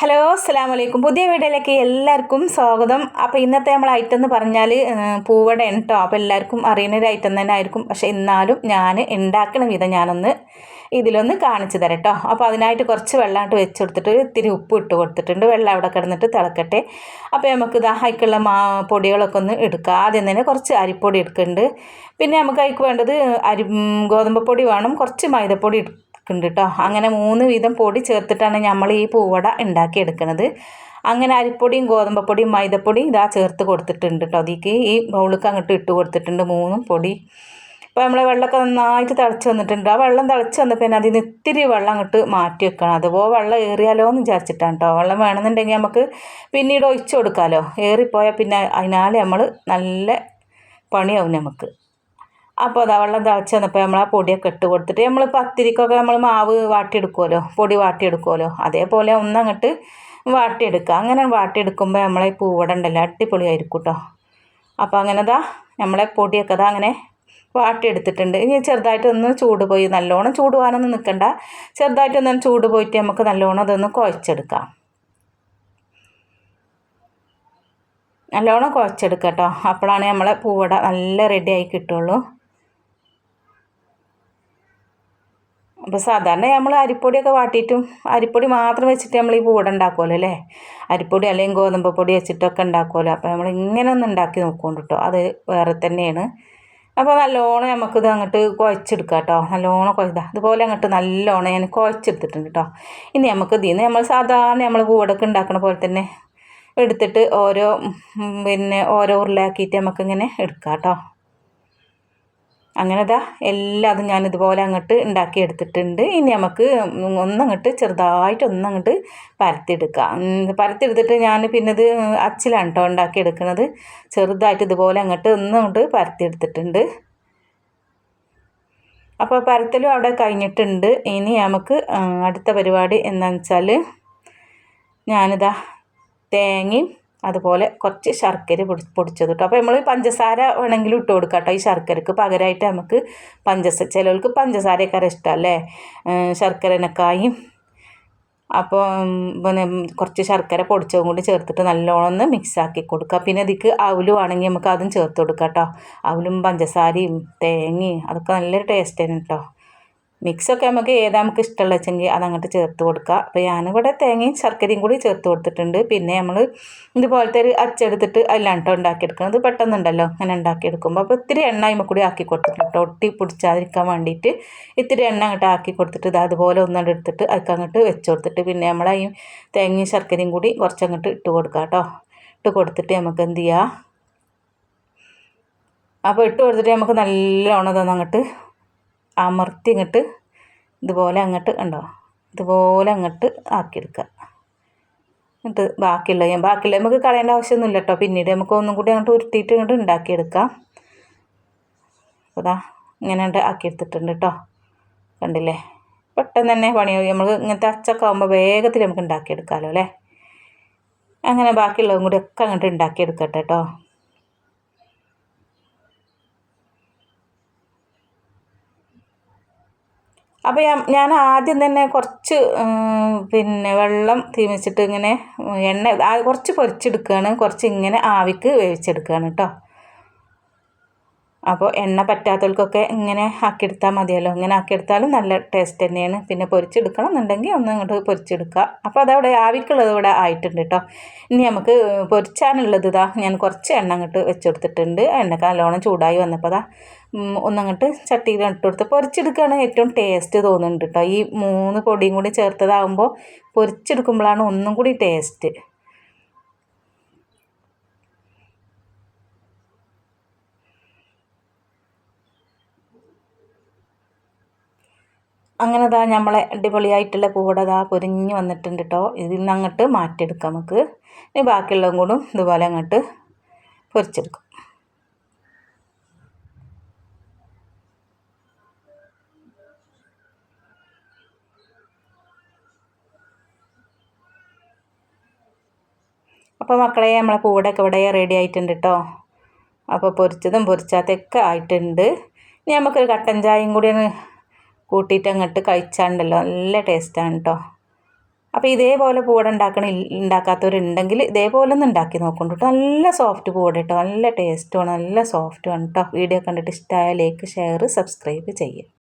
Hello അസ്സാം വലൈക്കും പുതിയ വീഡിയോയിലേക്ക് എല്ലാവർക്കും സ്വാഗതം. അപ്പോൾ ഇന്നത്തെ നമ്മൾ ഐറ്റം എന്ന് പറഞ്ഞാൽ പൂവടയാണ് കേട്ടോ അപ്പോൾ എല്ലാവർക്കും അറിയുന്ന ഒരു ഐറ്റം തന്നെ ആയിരിക്കും. പക്ഷേ എന്നാലും ഞാൻ ഉണ്ടാക്കണ വിധം ഞാനൊന്ന് ഇതിലൊന്ന് കാണിച്ചു തരാം കേട്ടോ അപ്പോൾ അതിനായിട്ട് കുറച്ച് വെള്ളമായിട്ട് വെച്ച് കൊടുത്തിട്ട് ഇത്തിരി ഉപ്പ് ഇട്ട് കൊടുത്തിട്ടുണ്ട്. വെള്ളം അവിടെ കിടന്നിട്ട് തിളക്കട്ടെ. അപ്പോൾ നമുക്ക് ഇതാ അതിക്കുള്ള മാ പൊടികളൊക്കെ ഒന്ന് എടുക്കുക ആദ്യം തന്നെ കുറച്ച് അരിപ്പൊടി എടുക്കുന്നുണ്ട്. പിന്നെ നമുക്ക് അതിക്ക് വേണ്ടത് അരി ഗോതമ്പ് പൊടി വേണം. കുറച്ച് മൈദപ്പൊടി ഉണ്ട് കേട്ടോ അങ്ങനെ മൂന്ന് വീതം പൊടി ചേർത്തിട്ടാണ് നമ്മൾ ഈ പൂവട ഉണ്ടാക്കിയെടുക്കുന്നത്. അങ്ങനെ അരിപ്പൊടിയും ഗോതമ്പപ്പൊടിയും മൈദപ്പൊടിയും ഇതാ ചേർത്ത് കൊടുത്തിട്ടുണ്ട് കേട്ടോ അതിക്ക് ഈ ബൗളിക്ക് അങ്ങോട്ട് ഇട്ട് കൊടുത്തിട്ടുണ്ട് മൂന്നും പൊടി. അപ്പോൾ നമ്മളെ വെള്ളമൊക്കെ നന്നായിട്ട് തിളച്ച് വന്നിട്ടുണ്ട്. ആ വെള്ളം തിളച്ച് വന്നപ്പോൾ പിന്നെ അതിന് ഇത്തിരി വെള്ളം അങ്ങോട്ട് മാറ്റി വെക്കണം. അതുപോലെ വെള്ളം ഏറിയാലോ എന്ന് വിചാരിച്ചിട്ടാണ് കേട്ടോ വെള്ളം വേണമെന്നുണ്ടെങ്കിൽ നമുക്ക് പിന്നീട് ഒഴിച്ചു കൊടുക്കാമല്ലോ ഏറിപ്പോയാൽ പിന്നെ അതിനാലെ നമ്മൾ നല്ല പണിയാവും നമുക്ക്. അപ്പോൾ അതാ വെള്ളം തിളച്ച് വന്നപ്പോൾ നമ്മൾ ആ പൊടിയൊക്കെ ഇട്ട് കൊടുത്തിട്ട് നമ്മൾ പത്തിരിക്കൊക്കെ നമ്മൾ മാവ് വാട്ടിയെടുക്കുമല്ലോ പൊടി വാട്ടിയെടുക്കുമല്ലോ അതേപോലെ ഒന്നങ്ങോട്ട് വാട്ടിയെടുക്കുക. അങ്ങനെ വാട്ടിയെടുക്കുമ്പോൾ നമ്മളെ പൂവട ഉണ്ടല്ലോ അടിപൊളിയായിരിക്കും കേട്ടോ അപ്പോൾ അങ്ങനെ ദാ നമ്മളെ പൊടിയൊക്കെ ദാ അങ്ങനെ വാട്ടിയെടുത്തിട്ടുണ്ട്. ഇനി ചെറുതായിട്ടൊന്ന് ചൂട് പോയി നല്ലോണം ചൂട് പോകാനൊന്നും നിൽക്കണ്ട ചെറുതായിട്ടൊന്നും ചൂട് പോയിട്ട് നമുക്ക് നല്ലോണം അതൊന്ന് കുഴച്ചെടുക്കാം. നല്ലോണം കുഴച്ചെടുക്കാം കേട്ടോ അപ്പോഴാണ് നമ്മളെ പൂവട നല്ല റെഡി ആയി കിട്ടുള്ളൂ. അപ്പോൾ സാധാരണ നമ്മൾ അരിപ്പൊടിയൊക്കെ വാട്ടിയിട്ടും അരിപ്പൊടി മാത്രം വെച്ചിട്ട് നമ്മൾ ഈ പൂട ഉണ്ടാക്കുമല്ലോ അല്ലേ? അരിപ്പൊടി അല്ലെങ്കിൽ ഗോതമ്പ് പൊടി വെച്ചിട്ടൊക്കെ ഉണ്ടാക്കുമല്ലോ അപ്പോൾ നമ്മൾ ഇങ്ങനെ ഒന്ന് ഉണ്ടാക്കി നോക്കുകൊണ്ട് കേട്ടോ അത് വേറെ തന്നെയാണ്. അപ്പോൾ നല്ലോണം നമുക്കിത് അങ്ങോട്ട് കുഴച്ചെടുക്കാം കേട്ടോ നല്ലോണം കുഴതാ അതുപോലെ അങ്ങോട്ട് നല്ലോണം ഞാൻ കുഴച്ചെടുത്തിട്ടുണ്ട് കേട്ടോ ഇനി നമുക്ക് ഇതിൽ നിന്ന് നമ്മൾ സാധാരണ നമ്മൾ പൂടൊക്കെ ഉണ്ടാക്കണ പോലെ തന്നെ എടുത്തിട്ട് ഓരോ പിന്നെ ഓരോ ഉരുളയാക്കിയിട്ട് നമുക്കിങ്ങനെ എടുക്കാം കേട്ടോ അങ്ങനെ ദാ എല്ലാം ഞാൻ ഇതുപോലെ അങ്ങോട്ട് ഉണ്ടാക്കി എടുത്തിട്ടുണ്ട്. ഇനി നമുക്ക് ഒന്നങ്ങോട്ട് ചെറുതായിട്ട് ഒന്നങ്ങോട്ട് പരത്തിയെടുക്കാം. പരത്തിയെടുത്തിട്ട് ഞാൻ പിന്നെ ഇത് അച്ചിലാണ് കേട്ടോ ഉണ്ടാക്കി എടുക്കുന്നത് ചെറുതായിട്ട് ഇതുപോലെ അങ്ങോട്ട് ഒന്നങ്ങോട്ട് പരത്തിയെടുത്തിട്ടുണ്ട്. അപ്പോൾ പരത്തലും അവിടെ കഴിഞ്ഞിട്ടുണ്ട്. ഇനി നമുക്ക് അടുത്ത പരിപാടി എന്താണെന്ന് വെച്ചാൽ ഞാനിതാ തേങ്ങയും അതുപോലെ കുറച്ച് ശർക്കര പൊടി പൊടിച്ചത് കേട്ടോ. അപ്പോൾ നമ്മൾ പഞ്ചസാര വേണമെങ്കിലും ഇട്ട് കൊടുക്കാം കേട്ടോ. ഈ ശർക്കരക്ക് പകരമായിട്ട് നമുക്ക് പഞ്ചസാര ചിലവർക്ക് പഞ്ചസാരയൊക്കെ ഇഷ്ടമല്ലേ ശർക്കരനക്കായും. അപ്പോൾ പിന്നെ കുറച്ച് ശർക്കര പൊടിച്ചതും കൂടി ചേർത്തിട്ട് നല്ലോണം ഒന്ന് മിക്സാക്കി കൊടുക്കുക പിന്നെ അതിക്ക് അവലും ആണെങ്കിൽ നമുക്ക് അതും ചേർത്ത് കൊടുക്കാം കേട്ടോ. അവലും പഞ്ചസാരയും തേങ്ങയും അതൊക്കെ നല്ലൊരു ടേസ്റ്റ് തന്നെ കേട്ടോ. മിക്സൊക്കെ നമുക്ക് ഏതാ നമുക്ക് ഇഷ്ടമുള്ള വെച്ചെങ്കിൽ അതങ്ങോട്ട് ചേർത്ത് കൊടുക്കുക. അപ്പോൾ ഞാനിവിടെ തേങ്ങയും ശർക്കരയും കൂടി ചേർത്ത് കൊടുത്തിട്ടുണ്ട്. പിന്നെ നമ്മൾ ഇതുപോലത്തെ ഒരു അച്ചെടുത്തിട്ട് അതിലാണ് കേട്ടോ ഉണ്ടാക്കിയെടുക്കുന്നത് പെട്ടെന്നുണ്ടല്ലോ അങ്ങനെ ഉണ്ടാക്കിയെടുക്കുമ്പോൾ അപ്പോൾ ഇത്തിരി എണ്ണ അതിമ കൂടി ആക്കി കൊടുത്തിട്ടുണ്ട് ഒട്ടി പിടിച്ചാതിരിക്കാൻ വേണ്ടിയിട്ട് ഇത്തിരി എണ്ണ അങ്ങോട്ട് ആക്കി കൊടുത്തിട്ട് ഇത് അതുപോലെ ഒന്നുകൊണ്ട് എടുത്തിട്ട് അതൊക്കെ അങ്ങോട്ട് വെച്ച് കൊടുത്തിട്ട് പിന്നെ നമ്മൾ ഈ തേങ്ങയും ശർക്കരയും കൂടി കുറച്ചങ്ങോട്ട് ഇട്ട് കൊടുക്കുക കേട്ടോ ഇട്ട് കൊടുത്തിട്ട് നമുക്ക് എന്ത് ചെയ്യുക അപ്പോൾ ഇട്ട് കൊടുത്തിട്ട് നമുക്ക് നല്ലോണം തന്നങ്ങോട്ട് അമർത്തി ഇങ്ങോട്ട് ഇതുപോലെ അങ്ങോട്ട് ഉണ്ടോ ഇതുപോലെ അങ്ങോട്ട് ആക്കിയെടുക്കുക. എന്നിട്ട് ബാക്കിയുള്ള ബാക്കിയുള്ള നമുക്ക് കളയേണ്ട ആവശ്യമൊന്നുമില്ല കേട്ടോ പിന്നീട് നമുക്ക് ഒന്നും കൂടി അങ്ങോട്ട് ഉരുട്ടിയിട്ട് ഇങ്ങോട്ട് ഉണ്ടാക്കിയെടുക്കാം. അതാ ഇങ്ങനെ ആക്കിയെടുത്തിട്ടുണ്ട് കേട്ടോ കണ്ടില്ലേ? പെട്ടെന്ന് തന്നെ പണി നമ്മൾ ഇങ്ങനത്തെ അച്ചൊക്കെ ആകുമ്പോൾ വേഗത്തിൽ നമുക്ക് ഉണ്ടാക്കിയെടുക്കാമല്ലോ അല്ലേ? അങ്ങനെ ബാക്കിയുള്ളതും കൂടി ഒക്കെ അങ്ങോട്ട് ഉണ്ടാക്കിയെടുക്കട്ടെ കേട്ടോ അപ്പോൾ ഞാൻ ആദ്യം തന്നെ കുറച്ച് പിന്നെ വെള്ളം തീമിച്ചിട്ട് ഇങ്ങനെ എണ്ണ കുറച്ച് പൊരിച്ചെടുക്കുകയാണ് കുറച്ച് ഇങ്ങനെ ആവിക്ക് വേവിച്ചെടുക്കുകയാണ് കേട്ടോ അപ്പോൾ എണ്ണ പറ്റാത്തവർക്കൊക്കെ ഇങ്ങനെ ആക്കിയെടുത്താൽ മതിയല്ലോ. ഇങ്ങനെ ആക്കിയെടുത്താലും നല്ല ടേസ്റ്റ് തന്നെയാണ്. പിന്നെ പൊരിച്ചെടുക്കണം എന്നുണ്ടെങ്കിൽ ഒന്ന് ഇങ്ങോട്ട് പൊരിച്ചെടുക്കുക. അപ്പോൾ അതവിടെ ആവിക്കുള്ളത് ഇവിടെ ആയിട്ടുണ്ട് കേട്ടോ. ഇനി നമുക്ക് പൊരിച്ചാനുള്ളത് ഇതാ ഞാൻ കുറച്ച് എണ്ണ അങ്ങോട്ട് വെച്ചെടുത്തിട്ടുണ്ട്. എണ്ണ നല്ലോണം ചൂടായി വന്നപ്പോൾ അതാ ഒന്നങ്ങോട്ട് ചട്ടിയിൽ ഇട്ട് കൊടുത്ത് പൊരിച്ചെടുക്കുകയാണ് ഏറ്റവും ടേസ്റ്റ് തോന്നുന്നുണ്ട് കേട്ടോ. ഈ മൂന്ന് പൊടിയും കൂടി ചേർത്തതാകുമ്പോൾ പൊരിച്ചെടുക്കുമ്പോഴാണ് ഒന്നും കൂടി ടേസ്റ്റ് അങ്ങനെ ദാ നമ്മളെ അടിപൊളിയായിട്ടുള്ള കൂടെ ദാ പൊരിഞ്ഞ് വന്നിട്ടുണ്ട് കേട്ടോ ഇതിൽ നിന്ന് അങ്ങോട്ട് മാറ്റിയെടുക്കാം നമുക്ക്. ഇനി ബാക്കിയുള്ളതും കൂടും ഇതുപോലെ അങ്ങോട്ട് പൊരിച്ചെടുക്കും. അപ്പോൾ മക്കളെ നമ്മളെ കൂടൊക്കെ ഇവിടെ റെഡി ആയിട്ടുണ്ട് കേട്ടോ അപ്പോൾ പൊരിച്ചതും പൊരിച്ചാത്തൊക്കെ ആയിട്ടുണ്ട്. ഇനി നമുക്കൊരു കട്ടൻ ചായയും കൂടി കൂട്ടിയിട്ട് അങ്ങോട്ട് കഴിച്ചാണ്ടല്ലോ. നല്ല ടേസ്റ്റാണ് കേട്ടോ അപ്പോൾ ഇതേപോലെ പൂവട ഉണ്ടാക്കണ ഉണ്ടാക്കാത്തവരുണ്ടെങ്കിൽ ഇതേപോലെ ഒന്ന് ഉണ്ടാക്കി നോക്കുന്നുണ്ട് കേട്ടോ നല്ല സോഫ്റ്റ് പൂവട കേട്ടോ നല്ല ടേസ്റ്റുമാണ് നല്ല സോഫ്റ്റുമാണ് കേട്ടോ വീഡിയോ കണ്ടിട്ട് ഇഷ്ടമായ ലൈക്ക് ഷെയർ സബ്സ്ക്രൈബ് ചെയ്യുക